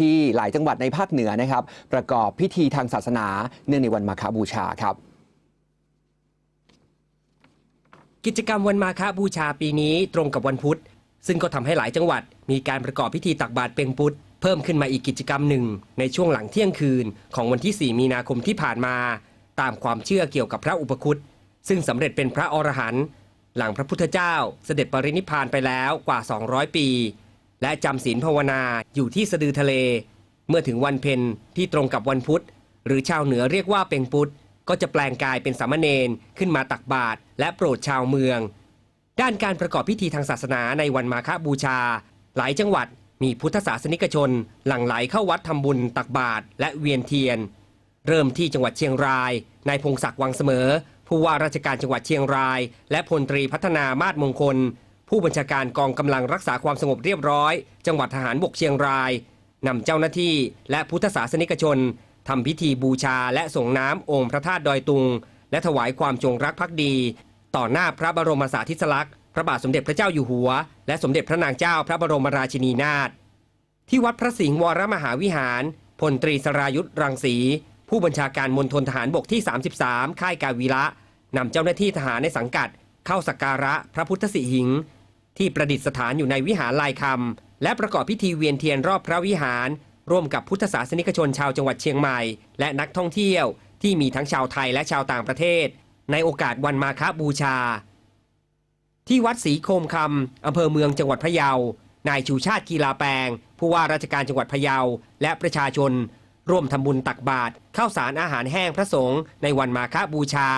ที่หลายจังหวัดในภาคเหนือนะครับ ประกอบพิธีทางศาสนาเนื่องในวันมาฆบูชาครับ กิจกรรมวันมาฆบูชาปีนี้ตรงกับวันพุธ ซึ่งก็ทำให้หลายจังหวัด มีการประกอบพิธีตักบาตรเป็งปุตเพิ่มขึ้นมาอีกกิจกรรมหนึ่ง ในช่วงหลังเที่ยงคืน ของวันที่ 4 มีนาคมที่ผ่านมา ตามความเชื่อเกี่ยวกับพระอุปคุตซึ่งสำเร็จเป็นพระอรหันต์หลังพระพุทธเจ้า เสด็จปรินิพพานไปแล้วกว่า 200 ปี และจำศีลภาวนาอยู่ที่สะดือทะเล เมื่อถึงวันเพ็ญที่ตรงกับวันพุธ หรือชาวเหนือเรียกว่าเป็งปุตก็จะแปลงกายเป็นสามเณรขึ้นมาตักบาตรและโปรดชาวเมือง ด้านการประกอบพิธีทางศาสนาในวันมาฆบูชา หลายจังหวัดมีพุทธศาสนิกชน หลั่งไหลเข้าวัดทำบุญตักบาตรและเวียนเทียน เริ่มที่จังหวัดเชียงรายนายพงศักดิ์วังเสมอผู้ว่าราชการจังหวัดเชียงราย และพลตรีพัฒนามาศมงคล ผู้บัญชาการกองกำลังรักษาความสงบเรียบร้อย จังหวัดทหารบกเชียงรายนำเจ้าหน้าที่และพุทธศาสนิกชนทำพิธีบูชาและส่งน้ำองค์พระธาตุดอยตุง และถวายความจงรักภักดี ต่อหน้าพระบรมสารีริลักษณ์พระบาทสมเด็จพระเจ้าอยู่หัว และสมเด็จพระนางเจ้าพระบรมราชินีนาถที่วัดพระสิงห์วรมหาวิหารพลตรีสรายุทธรังสี ผู้บัญชาการมณฑลทหารบกที่ 33 ค่ายกาวีระนำเจ้าหน้าที่ทหารในสังกัด เข้าสักการะพระพุทธสิหิง ที่ประดิษฐานอยู่ในวิหารลายคำและประกอบพิธีเวียนเทียนรอบพระวิหาร ร่วมกับพุทธศาสนิกชนชาวจังหวัดเชียงใหม่ และนักท่องเที่ยวที่มีทั้งชาวไทยและชาวต่างประเทศ ในโอกาสวันมาฆบูชา ที่วัดศรีโคมคำอำเภอเมืองจังหวัดพะเยานายชูชาติกีฬาแปลง ผู้ว่าราชการจังหวัดพะเยาและประชาชน ร่วมทำบุญตักบาตรข้าวสารอาหารแห้งพระสงฆ์ในวันมาฆบูชา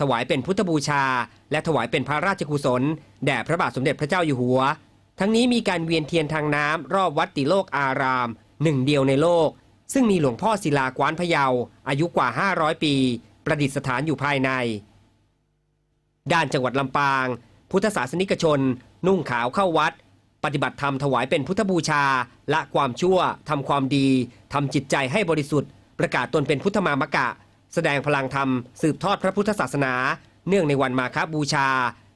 ถวายเป็นพุทธบูชา และถวายเป็นพระราชกุศล แด่พระบาทสมเด็จพระเจ้าอยู่หัว ทั้งนี้มีการเวียนเทียนทางน้ำรอบวัดติโลกอาราม หนึ่งเดียวในโลก ซึ่งมีหลวงพ่อศิลากวานพะเยา อายุกว่า 500 ปี ประดิษฐานอยู่ภายใน ด้านจังหวัดลำปาง พุทธศาสนิกชน นุ่งขาวเข้าวัด ปฏิบัติธรรมถวายเป็นพุทธบูชา ละความชั่วทำความดีทำจิตใจให้บริสุทธิ์ ประกาศตนเป็นพุทธมามกะ แสดงพลังธรรมสืบทอดพระพุทธศาสนา เนื่องในวันมาฆบูชา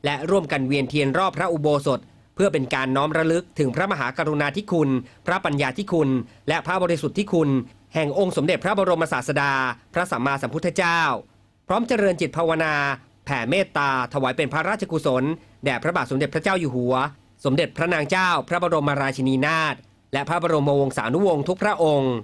และร่วมกันเวียนเทียนรอบพระอุโบสถ เพื่อเป็นการน้อมระลึกถึงพระมหากรุณาธิคุณ พระปัญญาธิคุณ และพระบริสุทธิ์ที่คุณ แห่งองค์สมเด็จพระบรมศาสดา พระสัมมาสัมพุทธเจ้า พร้อมเจริญจิตภาวนา แผ่เมตตา ถวายเป็นพระราชกุศลแด่พระบาทสมเด็จพระเจ้าอยู่หัว สมเด็จพระนางเจ้า พระบรมราชินีนาถและพระบรมวงศานุวงศ์ทุกพระองค์